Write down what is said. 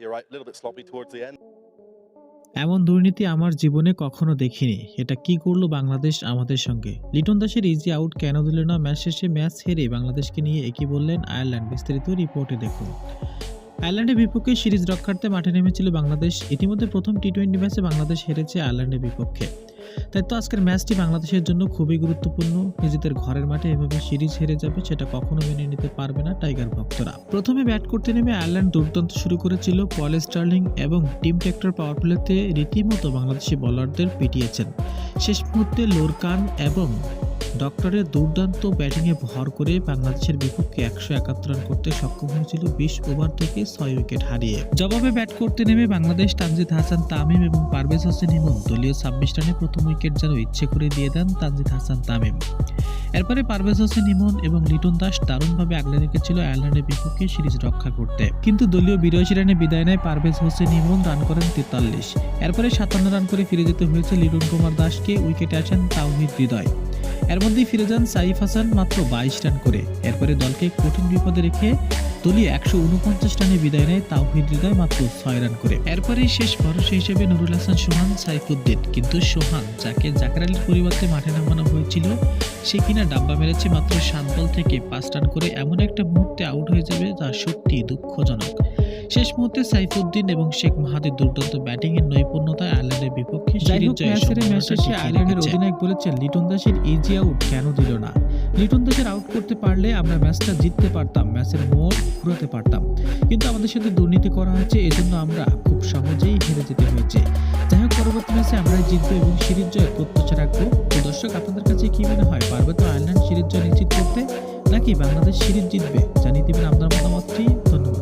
you're right. A little bit sloppy towards the end. এমন দুর্নীতি আমার জীবনে কখনো দেখিনি এটা কি করল বাংলাদেশ আমাদের সঙ্গে লিটন দাসের ইজি আউট কেন দিল না ম্যাচ শেষে ম্যাচ হেরে বাংলাদেশকে নিয়ে একই বললেন আয়ারল্যান্ড বিস্তারিত রিপোর্টে দেখুন আয়ারল্যান্ডের বিপক্ষে সিরিজ রক্ষার্থে মাঠে নেমেছিল বাংলাদেশ। ইতিমধ্যে প্রথম টি টোয়েন্টি ম্যাচে বাংলাদেশ হেরেছে আয়ারল্যান্ডের বিপক্ষে। তাই তো আজকের ম্যাচটি বাংলাদেশের জন্য খুবই গুরুত্বপূর্ণ। নিজেদের ঘরের মাঠে এভাবে সিরিজ হেরে যাবে সেটা কখনো মেনে নিতে পারবে না টাইগার ভক্তরা। প্রথমে ব্যাট করতে নেমে আয়ারল্যান্ড দুর্দান্ত শুরু করেছিল পল স্টার্লিং এবং টিম টেক্টর পাওয়ার প্লেতে রীতিমতো বাংলাদেশি বোলারদের পিটিয়েছেন। শেষ মুহূর্তে লোরকান এবং ডক্টরের দুর্দান্ত ব্যাটিংয়ে ভর করে বাংলাদেশের বিপক্ষে একশো একাত্তর রান করতে সক্ষম হয়েছিল বিশ ওভার থেকে ছয় উইকেট হারিয়ে। জবাবে ব্যাট করতে নেমে বাংলাদেশ তানজিদ হাসান, তামিম এবং পারভেজ হোসেন ইমন দলীয় ছাব্বিশ রানে প্রথম উইকেট যেন ইচ্ছে করে দিয়ে দেন তানজিদ হাসান, তামিম। এরপরে পারভেজ হোসেন ইমন এবং লিটন দাস দারুণভাবে আগলে রেখেছিল আয়ারল্যান্ডের বিপক্ষে সিরিজ রক্ষা করতে। কিন্তু দলীয় বিরাশি রানে বিদায় নেয় পারভেজ হোসেন ইমন, রান করেন তেতাল্লিশ। এরপরে সাতান্ন রান করে ফিরে যেতে হয়েছে লিটন কুমার দাসকে, উইকেটে আসেন তাওহিদ হৃদয়। এর মধ্যেই ফিরে যান সাইফ হাসান মাত্র বাইশ রান করে। এরপরে দলকে কঠিন বিপদে রেখে দলীয় একশো উনপঞ্চাশ রানে বিদায় নেয় তাওহিদ হৃদয় মাত্র ছয় রান করে। এরপরে শেষ ভরসা হিসেবে নুরুল হাসান, সোহান, সাইফুদ্দিন। কিন্তু সোহান, যাকে জাকার আলীর পরিবর্তে মাঠে নামানো হয়েছিল, সে কিনা ডাব্বা মেরেছে মাত্র সাত বল থেকে পাঁচ রান করে। এমন একটা মুহূর্তে আউট হয়ে যাবে যা সত্যি দুঃখজনক। শেষ মুহূর্তে সাইফুদ্দিন এবং শেখ মাহাদির দুর্দান্ত ব্যাটিং এর নৈপুণ্যতায় আয়ারল্যান্ডের বিপক্ষে ম্যাচ শেষে আয়ারল্যান্ডের অধিনায়ক বলেছেন লিটন দাসের ইজি আউট কেন দিল না? লিটন দাসের আউট করতে পারলে আমরা ম্যাচটা জিততে পারতাম ম্যাচের মোড় ঘুরাতে পারতাম। কিন্তু আমাদের সাথে দুর্নীতি করা হয়েছে এজন্য আমরা খুব সহজেই হেরে যেতে হয়েছে। যাই হোক পরবর্তী ম্যাচে আমরা জিতবো এবং সিরিজ জয়ের প্রত্যাশা রাখব। তো দর্শক আপনাদের কাছে কি মনে হয় পারবে তো আয়ারল্যান্ড সিরিজ জয় নিশ্চিত করতে নাকি বাংলাদেশ সিরিজ জিতবে? জানিয়ে দিবেন আপনার মতামতটি। ধন্যবাদ।